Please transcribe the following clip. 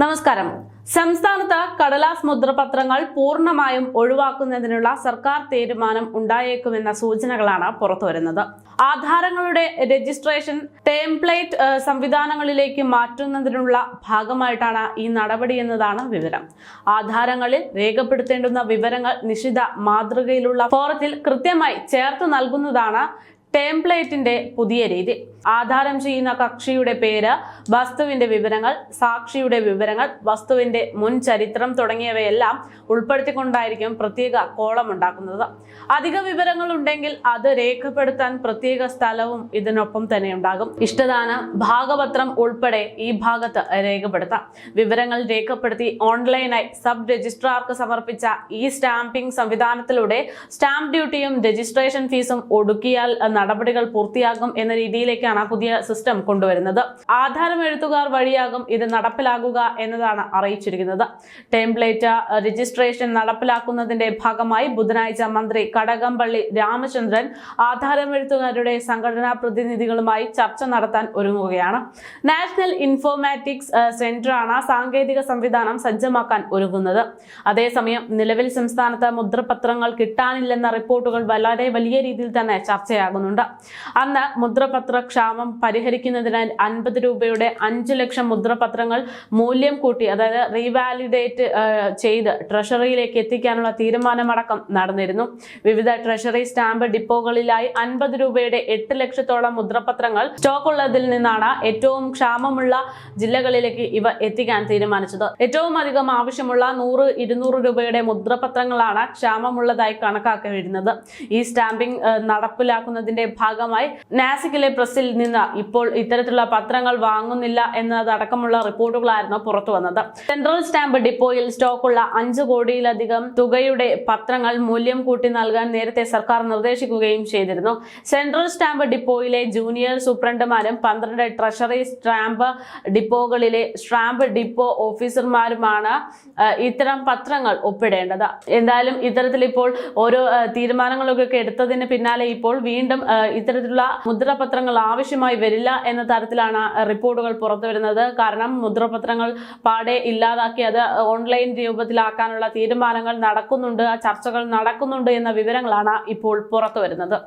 നമസ്കാരം. സംസ്ഥാനത്ത് കടലാസ് മുദ്രപത്രങ്ങൾ പൂർണമായും ഒഴിവാക്കുന്നതിനുള്ള സർക്കാർ തീരുമാനം ഉണ്ടായേക്കുമെന്ന സൂചനകളാണ് പുറത്തുവരുന്നത് ആധാരങ്ങളുടെ രജിസ്ട്രേഷൻ ടേംപ്ലേറ്റ് സംവിധാനങ്ങളിലേക്ക് മാറ്റുന്നതിനുള്ള ഭാഗമായിട്ടാണ് ഈ നടപടി എന്നതാണ് വിവരം. ആധാരങ്ങളിൽ രേഖപ്പെടുത്തേണ്ടുന്ന വിവരങ്ങൾ നിശ്ചിത മാതൃകയിലുള്ള ഫോറത്തിൽ കൃത്യമായി ചേർത്ത് നൽകുന്നതാണ് ടേംപ്ലേറ്റിന്റെ പുതിയ രീതി. ആധാരം ചെയ്യുന്ന കക്ഷിയുടെ പേര് വസ്തുവിന്റെ വിവരങ്ങൾ സാക്ഷിയുടെ വിവരങ്ങൾ വസ്തുവിന്റെ മുൻ ചരിത്രം തുടങ്ങിയവയെല്ലാം ഉൾപ്പെടുത്തിക്കൊണ്ടായിരിക്കും പ്രത്യേക കോളം ഉണ്ടാക്കുന്നത്. അധിക വിവരങ്ങൾ ഉണ്ടെങ്കിൽ അത് രേഖപ്പെടുത്താൻ പ്രത്യേക സ്ഥലവും ഇതിനൊപ്പം തന്നെ ഉണ്ടാകും. ഇഷ്ടദാന ഭാഗപത്രം ഉൾപ്പെടെ ഈ ഭാഗത്ത് രേഖപ്പെടുത്താം. വിവരങ്ങൾ രേഖപ്പെടുത്തി ഓൺലൈനായി സബ് രജിസ്ട്രാർക്ക് സമർപ്പിച്ച ഈ സ്റ്റാമ്പിംഗ് സംവിധാനത്തിലൂടെ സ്റ്റാമ്പ് ഡ്യൂട്ടിയും രജിസ്ട്രേഷൻ ഫീസും ഒടുക്കിയാൽ അഹ്, നടപടികൾ പൂർത്തിയാകും എന്ന രീതിയിലേക്കാണ് പുതിയ സിസ്റ്റം കൊണ്ടുവരുന്നത്. ആധാരം എഴുത്തുകാർ വഴിയാകും ഇത് നടപ്പിലാകുക എന്നതാണ് അറിയിച്ചിരിക്കുന്നത്. ടെംപ്ലേറ്റ് രജിസ്ട്രേഷൻ നടപ്പിലാക്കുന്നതിന്റെ ഭാഗമായി ബുധനാഴ്ച മന്ത്രി കടകംപള്ളി രാമചന്ദ്രൻ ആധാരം എഴുത്തുകാരുടെ സംഘടനാ പ്രതിനിധികളുമായി ചർച്ച നടത്താൻ ഒരുങ്ങുകയാണ്. നാഷണൽ ഇൻഫോർമാറ്റിക്സ് സെന്ററാണ് സാങ്കേതിക സംവിധാനം സജ്ജമാക്കാൻ ഒരുങ്ങുന്നത്. അതേസമയം നിലവിൽ സംസ്ഥാനത്ത് മുദ്രപത്രങ്ങൾ കിട്ടാനില്ലെന്ന റിപ്പോർട്ടുകൾ വളരെ വലിയ രീതിയിൽ തന്നെ ചർച്ചയാകുന്നുണ്ട്. അന്ന് മുദ്രപത്ര ക്ഷാമം പരിഹരിക്കുന്നതിനായി അൻപത് രൂപയുടെ അഞ്ച് ലക്ഷം മുദ്രപത്രങ്ങൾ മൂല്യം കൂട്ടി അതായത് റീവാലിഡേറ്റ് ചെയ്ത് ട്രഷറിയിലേക്ക് എത്തിക്കാനുള്ള തീരുമാനമടക്കം നടന്നിരുന്നു. വിവിധ ട്രഷറി സ്റ്റാമ്പ് ഡിപ്പോകളിലായി അൻപത് രൂപയുടെ എട്ട് ലക്ഷത്തോളം മുദ്രപത്രങ്ങൾ സ്റ്റോക്ക് ഉള്ളതിൽ നിന്നാണ് ഏറ്റവും ക്ഷാമമുള്ള ജില്ലകളിലേക്ക് ഇവ എത്തിക്കാൻ തീരുമാനിച്ചത്. ഏറ്റവും അധികം ആവശ്യമുള്ള നൂറ് ഇരുന്നൂറ് രൂപയുടെ മുദ്രപത്രങ്ങളാണ് ക്ഷാമമുള്ളതായി കണക്കാക്കി വരുന്നത് ഈ സ്റ്റാമ്പിംഗ് ഏഹ്, നടപ്പിലാക്കുന്നതിന്റെ ഭാഗമായി. നാസിക്കിലെ പ്രസിൽ നിന്ന് ഇപ്പോൾ ഇത്തരത്തിലുള്ള പത്രങ്ങൾ വാങ്ങുന്നില്ല എന്നതടക്കമുള്ള റിപ്പോർട്ടുകളായിരുന്നു പുറത്തു വന്നത് സെൻട്രൽ സ്റ്റാമ്പ് ഡിപ്പോയിൽ സ്റ്റോക്കുള്ള അഞ്ച് കോടിയിലധികം തുകയുടെ പത്രങ്ങൾ മൂല്യം കൂട്ടി നൽകാൻ നേരത്തെ സർക്കാർ നിർദ്ദേശിക്കുകയും ചെയ്തിരുന്നു. സെൻട്രൽ സ്റ്റാമ്പ് ഡിപ്പോയിലെ ജൂനിയർ സൂപ്രണ്ടുമാരും പന്ത്രണ്ട് ട്രഷറി സ്റ്റാമ്പ് ഡിപ്പോകളിലെ സ്റ്റാമ്പ് ഡിപ്പോ ഓഫീസർമാരുമാണ് ഇത്തരം പത്രങ്ങൾ ഒപ്പിടേണ്ടത്. എന്തായാലും ഇത്തരത്തിൽ ഇപ്പോൾ ഓരോ തീരുമാനങ്ങളൊക്കെ എടുത്തതിന് പിന്നാലെ ഇപ്പോൾ വീണ്ടും ഇത്തരത്തിലുള്ള മുദ്രപത്രങ്ങൾ ആവശ്യമായി വരില്ല എന്ന തരത്തിലാണ് റിപ്പോർട്ടുകൾ പുറത്തു വരുന്നത്. കാരണം മുദ്രപത്രങ്ങൾ പാടെ ഇല്ലാതാക്കി അത് ഓൺലൈൻ രൂപത്തിലാക്കാനുള്ള തീരുമാനങ്ങൾ നടക്കുന്നുണ്ട്. ആ ചർച്ചകൾ നടക്കുന്നുണ്ട് എന്ന വിവരങ്ങളാണ് ഇപ്പോൾ പുറത്തു വരുന്നത്.